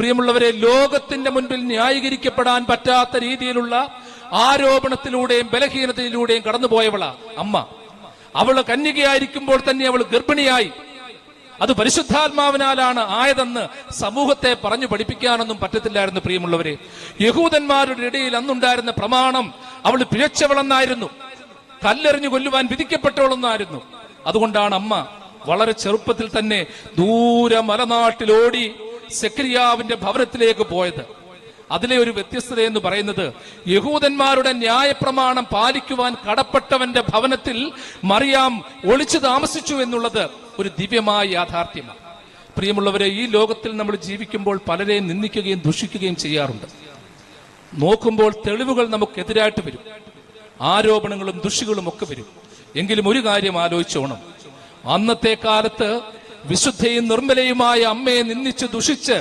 പ്രിയമുള്ളവരെ ലോകത്തിന്റെ മുൻപിൽ ന്യായീകരിക്കപ്പെടാൻ പറ്റാത്ത രീതിയിലുള്ള ആരോപണത്തിലൂടെയും ബലഹീനതയിലൂടെയും കടന്നുപോയവളാ അമ്മ. അവൾ കന്യകയായിരിക്കുമ്പോൾ തന്നെ അവൾ ഗർഭിണിയായി. അത് പരിശുദ്ധാത്മാവിനാലാണ് ആയതെന്ന് സമൂഹത്തെ പറഞ്ഞു പഠിപ്പിക്കാനൊന്നും പറ്റത്തില്ലായിരുന്നു പ്രിയമുള്ളവരെ. യഹൂദന്മാരുടെ ഇടയിൽ അന്നുണ്ടായിരുന്ന പ്രമാണം അവൾ പിഴച്ചവളെന്നായിരുന്നു. കല്ലെറിഞ്ഞു കൊല്ലുവാൻ വിധിക്കപ്പെട്ടവളെന്നായിരുന്നു. അതുകൊണ്ടാണ് അമ്മ വളരെ ചെറുപ്പത്തിൽ തന്നെ ദൂരെ മലനാട്ടിലോടി സെക്രിയാവിന്റെ ഭവനത്തിലേക്ക് പോയത്. അതിലെ ഒരു വ്യത്യസ്തത എന്ന് പറയുന്നത് യഹൂദന്മാരുടെ ന്യായപ്രമാണം പാലിക്കുവാൻ കടപ്പെട്ടവന്റെ ഭവനത്തിൽ മറിയാം ഒളിച്ചു താമസിച്ചു എന്നുള്ളത് ഒരു ദിവ്യമായ യാഥാർത്ഥ്യമാണ്. പ്രിയമുള്ളവരെ ഈ ലോകത്തിൽ നമ്മൾ ജീവിക്കുമ്പോൾ പലരെയും നിന്ദിക്കുകയും ദുഷിക്കുകയും ചെയ്യാറുണ്ട്. നോക്കുമ്പോൾ തെളിവുകൾ നമുക്കെതിരായിട്ട് വരും. ആരോപണങ്ങളും ദുഷികളും ഒക്കെ വരും. എങ്കിലും ഒരു കാര്യം ആലോചിച്ചോണം. അന്നത്തെ കാലത്ത് വിശുദ്ധയും നിർമ്മലയുമായ അമ്മയെ നിന്ദിച്ച് ദുഷിച്ച്